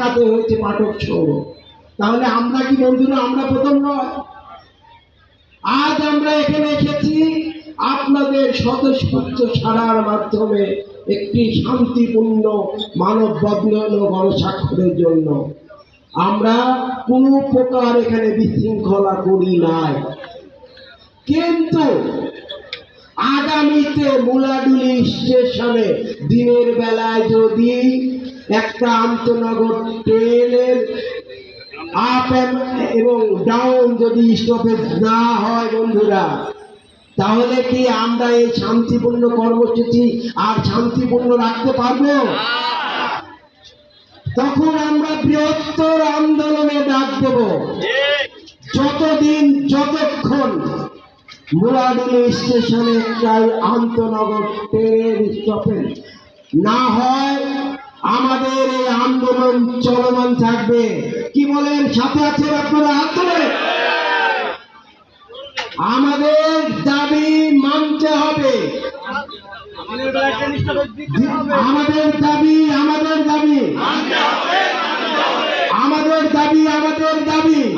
ঢাকাতে হয়েছে পাঠক সংঘ তাহলে আমরা কি বন্ধুরা, আমরা প্রথম নয়। আজ আমরা এখানে এসেছি আপনাদের স্বতঃস্ফূর্ত সারার মাধ্যমে একটি শান্তিপূর্ণ মানব বদলন ও গণস্বাক্ষরের জন্য। আমরা কোনো প্রকার এখানে বিশৃঙ্খলা করি নাই। কিন্তু আগামীতে মুলাডুলি স্টেশনে দিনের বেলায় যদি একটা আন্তনগর ট্রেনের আপ এবং ডাউন যদি স্টপেজ না হয় বন্ধুরা, তাহলে কি আমরা এই শান্তিপূর্ণ কর্মসূচি আর শান্তিপূর্ণ রাখতে পারব? তখন আমরা বৃহত্তর আন্দোলনে ডাক দেব। যতদিন, যতক্ষণ মুরাডুলি স্টেশনে একটাই আন্তনগর ট্রেনের স্টপেজ না হয় আমাদের এই আন্দোলন চলমান থাকবে। কি বলেন? সাথে আছেন আপনারা? হাত তুলে। আমাদের দাবি মানতে হবে। আমাদের দাবি আমাদের দাবি। আমাদের দাবি আমাদের দাবি।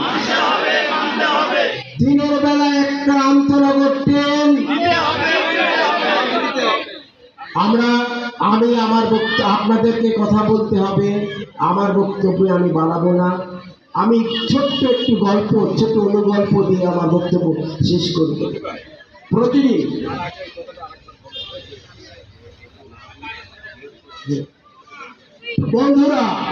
আমরা, আমি, আমার বক্তব্য আপনাদেরকে কথা বলতে হবে। আমার বক্তব্য আমি বাড়াবো না। আমি ছোট্ট একটি গল্প ছোট অনুগল্প দিয়ে আমার বক্তব্য শেষ করব। প্রতিদিন। বন্ধুরা